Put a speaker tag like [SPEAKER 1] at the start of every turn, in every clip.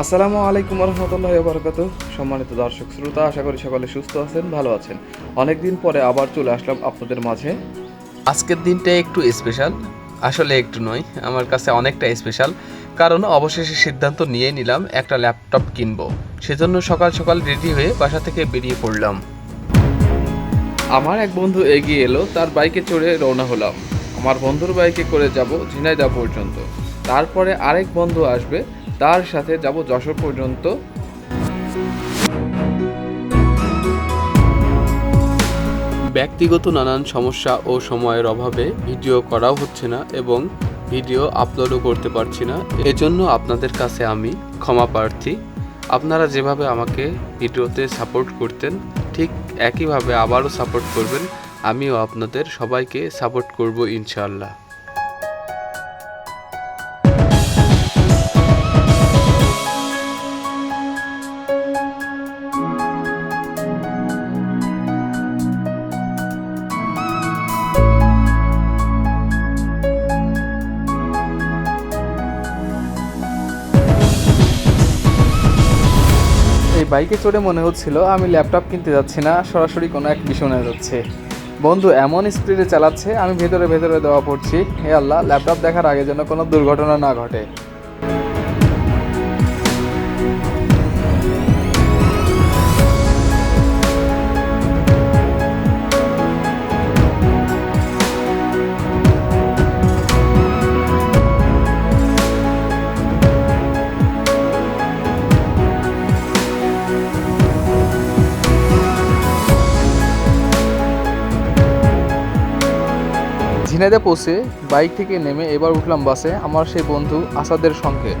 [SPEAKER 1] আসসালামু আলাইকুম রহমতুল্লাহ বরকত সম্মানিত দর্শক শ্রোতা আশা করি সকলে সুস্থ আছেন ভালো আছেন। অনেকদিন পরে আবার চলে আসলাম আপনাদের মাঝে।
[SPEAKER 2] আজকের দিনটা একটু স্পেশাল আসলে একটু নয় আমার কাছে অনেকটা স্পেশাল কারণ অবশেষে সিদ্ধান্ত নিয়ে নিলাম একটা ল্যাপটপ কিনবো। সেজন্য সকাল সকাল রেডি হয়ে বাসা থেকে বেরিয়ে পড়লাম।
[SPEAKER 1] আমার এক বন্ধু এগিয়ে এলো তার বাইকে চড়ে রওনা হলাম। আমার বন্ধুর বাইকে করে যাব ঝিনাইদা পর্যন্ত। তারপরে আরেক বন্ধু আসবে তার সাথে যাব যশোর পর্যন্ত।
[SPEAKER 2] ব্যক্তিগত নানান সমস্যা ও সময়ের অভাবে ভিডিও করাও হচ্ছে না এবং ভিডিও আপলোডও করতে পারছি না। এজন্য আপনাদের কাছে আমি ক্ষমা প্রার্থী। আপনারা যেভাবে আমাকে ভিডিওতে সাপোর্ট করতেন, ঠিক একইভাবে আবারও সাপোর্ট করবেন, আমিও আপনাদের সবাইকে সাপোর্ট করব ইনশাআল্লাহ।
[SPEAKER 1] বাইকে চড়ে মনে হচ্ছিল, আমি ল্যাপটপ কিনতে যাচ্ছি না, সরাসরি কোনো এক মিশনে যাচ্ছে। বন্ধু, এমন স্পিডে চালাচ্ছে, আমি ভেতরে ভেতরে দেওয়া পড়ছি। হে আল্লাহ, ল্যাপটপ দেখার আগে যেন কোনো দুর্ঘটনা না ঘটে। ঝিনাইদে পৌঁছে বাইক থেকে নেমে এবার উঠলাম বাসে আমার সেই বন্ধু আসাদের সঙ্গে।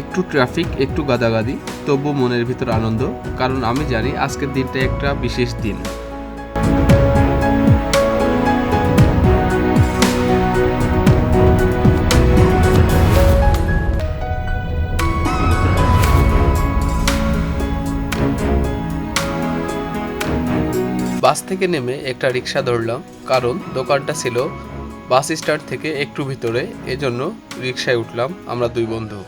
[SPEAKER 2] একটু ট্রাফিক, একটু গাদাগাদি তবু মনের ভিতর আনন্দ, কারণ আমি জানি আজকের দিনটা একটা বিশেষ দিন। বাস থেকে নেমে একটা রিক্সা ধরলাম, কারণ দোকানটা ছিল বাস স্ট্যান্ড থেকে একটু ভিতরে, এজন্য রিক্সায় উঠলাম আমরা দুই বন্ধু।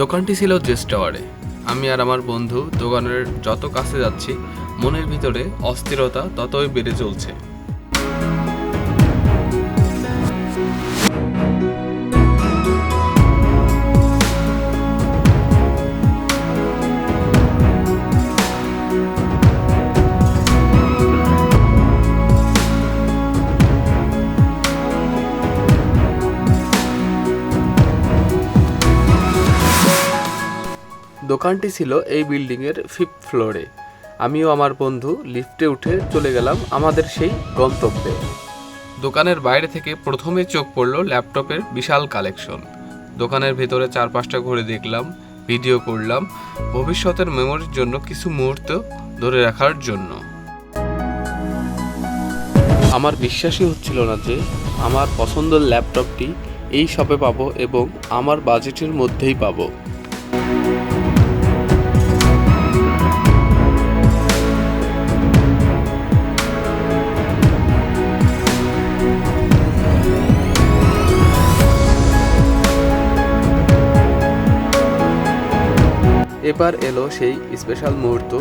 [SPEAKER 2] দোকানটি ছিল জেস টাওয়ারে আমি আর আমার বন্ধু দোকানের যত কাছে যাচ্ছি, মনের ভিতরে অস্থিরতা ততই বেড়ে চলছে। দোকানটি ছিল এই বিল্ডিংয়ের ফিফথ ফ্লোরে। আমিও আমার বন্ধু লিফটে উঠে চলে গেলাম আমাদের সেই গন্তব্যে। দোকানের বাইরে থেকে প্রথমে চোখ পড়ল ল্যাপটপের বিশাল কালেকশন। দোকানের ভেতরে চার পাঁচটা ঘুরে দেখলাম, ভিডিও করলাম, ভবিষ্যতের মেমোরির জন্য কিছু মুহূর্ত ধরে রাখার জন্য। আমার বিশ্বাসই হচ্ছিল না যে আমার পছন্দের ল্যাপটপটি এই শপে পাবো এবং আমার বাজেটের মধ্যেই পাবো। এবার এলো সেই স্পেশাল মুহূর্ত।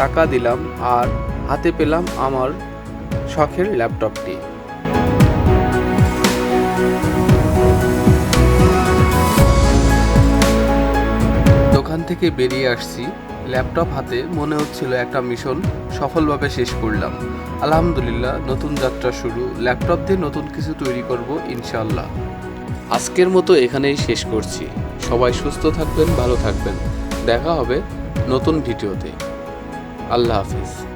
[SPEAKER 2] টাকা দিলাম আর হাতে পেলাম আমার শখের ল্যাপটপটি দোকান থেকে বেরিয়ে আসছি। ল্যাপটপ হাতে মনে হচ্ছিল একটা মিশন সফলভাবে শেষ করলাম। আলহামদুলিল্লাহ, নতুন যাত্রা শুরু। ল্যাপটপ দিয়ে নতুন কিছু তৈরি করব ইনশাল্লাহ আজকের মতো এখানেই শেষ করছি। সবাই সুস্থ থাকবেন, ভালো থাকবেন। দেখা হবে নতুন ভিডিওতে। আল্লাহ হাফিজ।